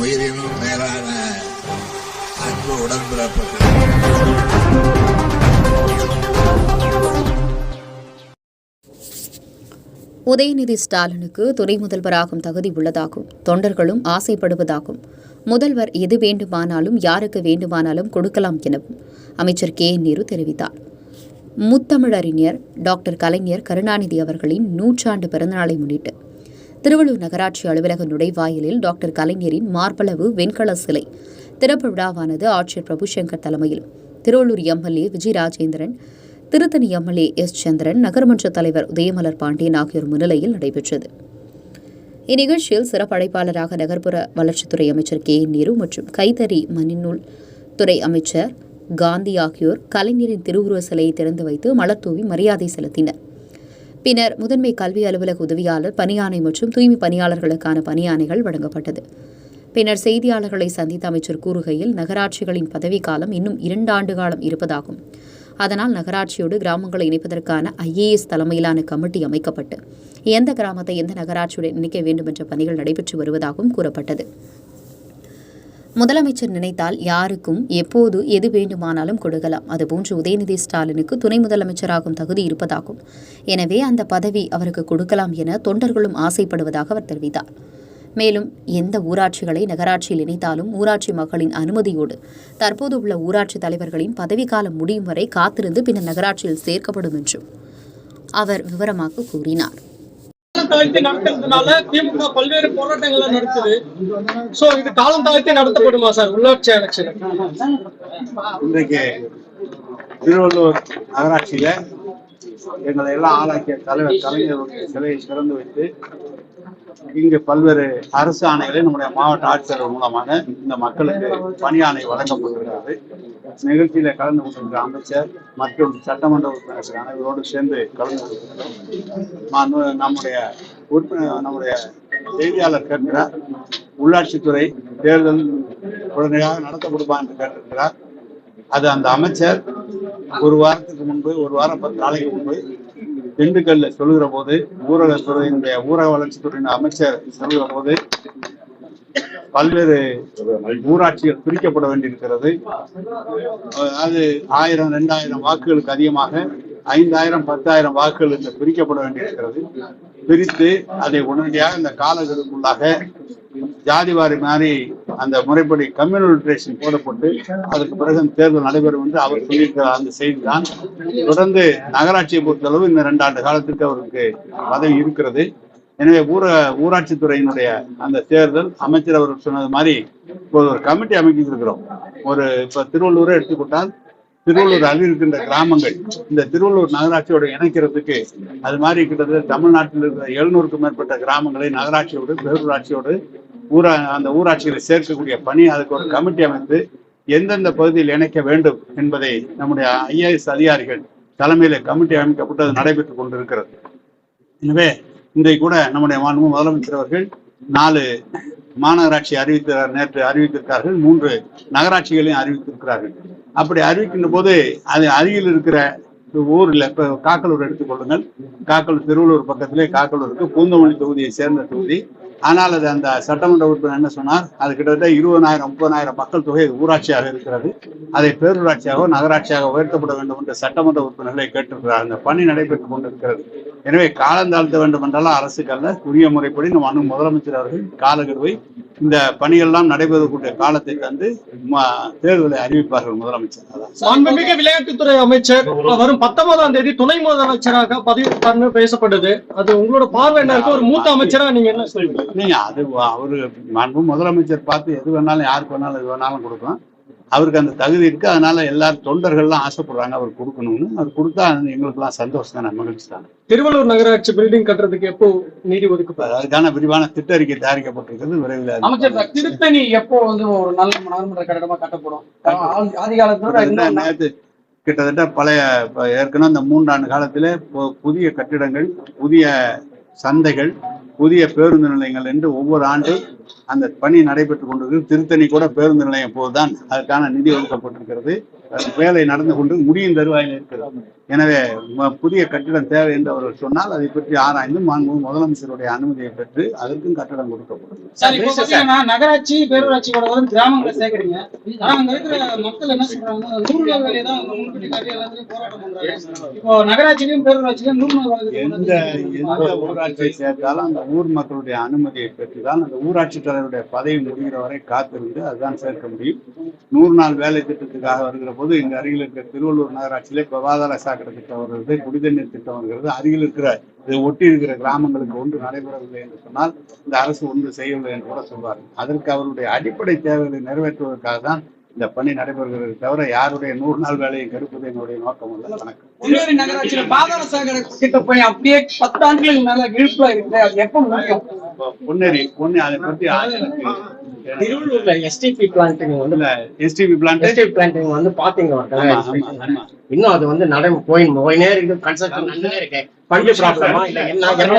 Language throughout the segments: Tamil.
உயிரினும் மேலான அன்பு உடன்பிறப்புகள். உதயநிதி ஸ்டாலினுக்கு துணை முதல்வராகும் தகுதி உள்ளதாகும். தொண்டர்களும் ஆசைப்படுவதாகும். முதல்வர் எது வேண்டுமானாலும் யாருக்கு வேண்டுமானாலும் கொடுக்கலாம் எனவும் அமைச்சர் கே. என். நேரு தெரிவித்தார். முத்தமிழறிஞர் டாக்டர் கலைஞர் கருணாநிதி அவர்களின் நூற்றாண்டு பிறந்தநாளை முன்னிட்டு திருவள்ளூர் நகராட்சி அலுவலக நுழைவாயிலில் டாக்டர் கலைஞரின் மார்பளவு வெண்கல சிலை. திறப்பு விழாவானது ஆட்சியர் பிரபுசங்கர் தலைமையில். Thiruvallur MLA Vijay Rajendran Tiruttani MLA S. Chandran நகர்மன்ற தலைவர் உதயமலர் பாண்டியன் ஆகியோர் முன்னிலையில் நடைபெற்றது. இந்நிகழ்ச்சியில் சிறப்படைப்பாளராக நகர்ப்புற வளர்ச்சித்துறை அமைச்சர் கே. நேரு மற்றும் கைத்தறி மணிநூல் துறை அமைச்சர் காந்தி ஆகியோர் கலைஞரின் திருவுருவ சிலையை திறந்து வைத்து மலர் தூவி மரியாதை செலுத்தினர். பின்னர் முதன்மை கல்வி அலுவலக உதவியாளர் பணியானை மற்றும் தூய்மை பணியாளர்களுக்கான பணியாணைகள் வழங்கப்பட்டது. பின்னர் செய்தியாளர்களை சந்தித்த அமைச்சர் கூறுகையில் நகராட்சிகளின் பதவிக்காலம் இன்னும் இரண்டு ஆண்டு காலம் இருப்பதாகும். அதனால் நகராட்சியோடு கிராமங்களை இணைப்பதற்கான ஐஏஎஸ் தலைமையிலான கமிட்டி அமைக்கப்பட்டு எந்த கிராமத்தை எந்த நகராட்சியுடன் இணைக்க வேண்டும் என்ற பணிகள் நடைபெற்று வருவதாகவும் கூறப்பட்டது. முதலமைச்சர் நினைத்தால் யாருக்கும் எப்போது எது வேண்டுமானாலும் கொடுக்கலாம். அதுபோன்று உதயநிதி ஸ்டாலினுக்கு துணை முதலமைச்சராகும் தகுதி இருப்பதாகும். எனவே அந்த பதவி அவருக்கு கொடுக்கலாம் என தொண்டர்களும் ஆசைப்படுவதாக அவர் தெரிவித்தார். மேலும் எந்த ஊராட்சிகளை நகராட்சியில் இணைத்தாலும் ஊராட்சி மக்களின் அனுமதியோடு தற்போது உள்ள ஊராட்சி தலைவர்களின் பதவிக்காலம் முடியும் வரை காத்திருந்து பின்னர் நகராட்சியில் சேர்க்கப்படும் என்றும் அவர் விவரமாக கூறினார். தாழ்த்தி நடத்துறதுனால திமுக பல்வேறு போராட்டங்களை நடத்துது. சோ இது காலம் தாழ்த்தி நடத்தப்படுமா சார்? உள்ளாட்சி எலெக்ஷன் இன்றைக்கு திருவள்ளூர் நகராட்சியில எங்களை எல்லாம் ஆளாக்கிய தலைவர் கலைஞருடைய சிலையை திறந்து வைத்து இங்கு பல்வேறு அரசு ஆணைகளை நம்முடைய மாவட்ட ஆட்சியர் மூலமாக இந்த மக்களுக்கு பணி ஆணை வழங்கப்பட்டிருக்கிறது. நிகழ்ச்சியில கலந்து கொண்டிருக்கிற அமைச்சர் மற்றும் சட்டமன்ற உறுப்பினர்கள் அனைவரோடு சேர்ந்து கலந்து கொண்டிருக்கிறோம். நம்முடைய உறுப்பினர் நம்முடைய செய்தியாளர் கேட்கிறார். உள்ளாட்சித்துறை தேர்தல் உடனடியாக நடத்தப்படுமா என்று கேட்டிருக்கிறார். அது அந்த அமைச்சர் ஒரு வாரத்துக்கு முன்பு ஒரு வாரம் பத்து நாளைக்கு முன்பு திண்டுக்கல்ல சொல்லுகிற போது ஊரகத்துறையினுடைய ஊரக வளர்ச்சித்துறையின் அமைச்சர் சொல்லுகிற போது பல்வேறு ஊராட்சிகள் பிரிக்கப்பட வேண்டியிருக்கிறது. அது ஆயிரம் ரெண்டாயிரம் வாக்குகளுக்கு அதிகமாக ஐந்தாயிரம் பத்தாயிரம் வாக்குகள் இந்த பிரிக்கப்பட வேண்டியிருக்கிறது. பிரித்து அதை உடனடியாக இந்த காலகட்டத்துக்குள்ளாக ஜாதிவாரி மாதிரி அந்த முறைப்படி கம்யூனிட்டேஷன் போடப்பட்டு அதற்கு பிறகு தேர்தல் நடைபெறும் என்று அவர் சொல்லியிருக்கிற அந்த செய்தி தான் தொடர்ந்து நகராட்சியை பொறுத்தளவு இந்த ரெண்டு ஆண்டு காலத்திற்கு அவருக்கு பதவி இருக்கிறது. எனவே ஊர ஊராட்சித்துறையினுடைய அந்த தேர்தல் அமைச்சர் அவர்கள் சொன்னது மாதிரி இப்போது ஒரு கமிட்டி அமைக்கிருக்கிறோம். ஒரு இப்ப திருவள்ளூரை எடுத்துக்கொண்டால் திருவள்ளூர் அருகில் இருக்கின்ற கிராமங்கள் இந்த திருவள்ளூர் நகராட்சியோட இணைக்கிறதுக்கு அது மாதிரி கிட்டத்தட்ட தமிழ்நாட்டில் இருக்கிற எழுநூறுக்கும் மேற்பட்ட கிராமங்களை நகராட்சியோடு பேரூராட்சியோடு ஊரா அந்த ஊராட்சிகளை சேர்க்கக்கூடிய பணி அதுக்கு ஒரு கமிட்டி அமைத்து எந்தெந்த பகுதியில் இணைக்க வேண்டும் என்பதை நம்முடைய ஐஏஎஸ் அதிகாரிகள் தலைமையில கமிட்டி அமைக்கப்பட்டு அது நடைபெற்றுக் கொண்டிருக்கிறது. எனவே இன்றைக்கு கூட நம்முடைய மாண்பு முதலமைச்சர் அவர்கள் நாலு மாநகராட்சி அறிவித்தார் நேற்று அறிவித்திருக்கார்கள் மூன்று நகராட்சிகளையும் அறிவித்திருக்கிறார்கள். அப்படி அறிவிக்கின்ற போது அது அருகில் இருக்கிற ஊர்ல இப்போ காக்கலூர் எடுத்துக்கொள்ளுங்கள் காக்கலூர் திருவள்ளூர் பக்கத்திலே காக்கலூருக்கு பூந்தமல்லி தொகுதியை சேர்ந்த தொகுதி. ஆனால் அது அந்த சட்டமன்ற உறுப்பினர் என்ன சொன்னார்? அது கிட்டத்தட்ட இருபதாயிரம் முப்பதாயிரம் மக்கள் தொகை ஊராட்சியாக இருக்கிறது. அதை பேரூராட்சியாகவோ நகராட்சியாக உயர்த்தப்பட வேண்டும் என்று சட்டமன்ற உறுப்பினர்களை கேட்டிருக்கிறார். அந்த பணி நடைபெற்றுக் கொண்டிருக்கிறது. எனவே காலம் தாழ்த்த வேண்டும் என்றாலும் அரசுக்கல்ல உரிய முறைப்படி நம் அணு முதலமைச்சர் அவர்கள் காலக்கெடுவை இந்த பணியெல்லாம் நடைபெறக்கூடிய காலத்தை தந்து ம- தேர்தலை அறிவிப்பார்கள் முதலமைச்சர். விளையாட்டுத்துறை அமைச்சர் வரும் பத்தொன்பதாம் தேதி துணை முதலமைச்சராக பதவி பேசப்படுது அது உங்களோட பார்வை என்ன இருக்கு? ஒரு மூத்த அமைச்சரா நீங்க என்ன சொல்றீங்க? இல்லைங்க அது அவரு மாண்பு முதலமைச்சர் பார்த்து எது வேணாலும் யாருக்கு வேணாலும் எது வேணாலும் கொடுக்கலாம். அவருக்கு அந்த தகுதி இருக்கு. அதனால எல்லாரும் தொண்டர்கள்லாம் ஆசைப்படுறாங்க அவர் கொடுக்கணும்னு. அவர் கொடுத்தா அது எங்களுக்கெல்லாம் சந்தோஷம் தானே மகிழ்ச்சி தானே திருவள்ளூர் நகராட்சி பில்டிங் கட்டுறதுக்கு எப்போ நிதி ஒதுக்கப்படும்? அதுக்கான விரிவான திட்ட அறிக்கை தயாரிக்கப்பட்டிருக்கிறது. விரைவில் அமைச்சர் திருத்தணி எப்போ வந்து ஒரு நல்ல நகர்மன்ற கட்டடமா கட்டப்படும்? ஆதி- ஆதி காலத்துல கிட்டத்தட்ட பழைய ஏற்கனவே இந்த மூன்றாண்டு காலத்திலே பு- புதிய கட்டிடங்கள் புதிய சந்தைகள் புதிய பேருந்து நிலையங்கள் என்று ஒவ்வொரு ஆண்டும் அந்த பணி நடைபெற்றுக் கொண்டிருக்கு திருத்தணி கூட பேருந்து நிலையம் போதுதான் அதுக்கான நிதி ஒதுக்கப்பட்டிருக்கிறது. வேலை நடந்து கொண்டு முடியும் தருவாயில் இருக்கிறது. எனவே புதிய கட்டிடம் தேவை என்று அவர்கள் சொன்னால் அதை பற்றி ஆராய்ந்து மாண்பு முதலமைச்சருடைய அனுமதியை பெற்று அதற்கும் கட்டடம் கொடுக்கப்படும். சார் இப்போ பாத்தீங்கன்னா நகராட்சி பேரூராட்சியோட கிராமங்களை சேர்க்கறீங்க ஆனா அங்க இருக்கிற மக்கள் என்ன சொல்றாங்க நூறு நாள் இப்போ நகராட்சியிலும் பேரூராட்சியிலும் நூறு நாள் வேலை எந்த எந்த ஊராட்சியை சேர்த்தாலும் அந்த ஊர் மக்களுடைய அனுமதியை பெற்றுதான் அந்த ஊராட்சி தலைவருடைய பதவி முடிகிற வரை காத்திருந்து அதுதான் சேர்க்க முடியும். நூறு நாள் வேலை திட்டத்துக்காக வருகிற போது இங்க அருகில் இருக்கிற திருவள்ளூர் நகராட்சியிலே சுகாதார சாக்கடை திட்டம் வருகிறது குடிதண்ணீர் திட்டம் வருகிறது அருகில் இருக்கிற இதை ஒட்டி இருக்கிற கிராமங்களுக்கு ஒன்று நடைபெறவில்லை என்று சொன்னால் இந்த அரசு ஒன்று செய்யவில்லை என்று கூட சொல்வார்கள். அதற்கு அவருடைய அடிப்படை தேவைகளை நிறைவேற்றுவதற்காக தான் இந்த பணி நடைபெறுகிறது தவிர யாருடைய நூறு நாள் வேலையை கெடுப்பது என்னுடைய நோக்கம் அல்ல. வணக்கம். பொன்னேரி நகராட்சியில பாதாள சாக்கடை திட்ட பணி அப்படியே பத்து ஆண்டுகளுக்கு மேல இழுப்புல இருக்குது அது எப்ப முடியும்? பொன்னேரி பொன்னி அதை எனக்கு திருவள்ளூர்ல எஸ்டிபி பிளான்டிங் வந்து எஸ்டிபி பிளான்ட் எஸ்டிபி பிளான்டிங் வந்து பாத்தீங்க. இன்னும் அது வந்து நடை போய் போயினே இருக்கு கன்ஸ்ட்ரக்ஷன் நடந்துனே இருக்கு. ஃபண்ட் ப்ராப்ளமா இல்ல என்ன? அதுக்காக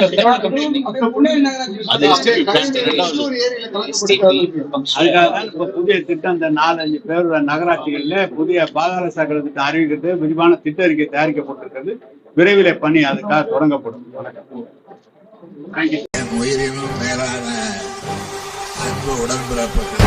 தான் இப்ப புதிய திட்டம் இந்த நாலஞ்சு பேர் நகராட்சிகள்ல புதிய பாதாள சாக்கடை திட்டம் அறிவிக்கிறது விரிவான திட்ட அறிக்கை தயாரிக்கப்பட்டிருக்கிறது. விரைவில் பணி அதுக்காக தொடங்கப்படும். வணக்கம் உயிரினும் மேலான அன்பு உடன்பிறப்புகள்.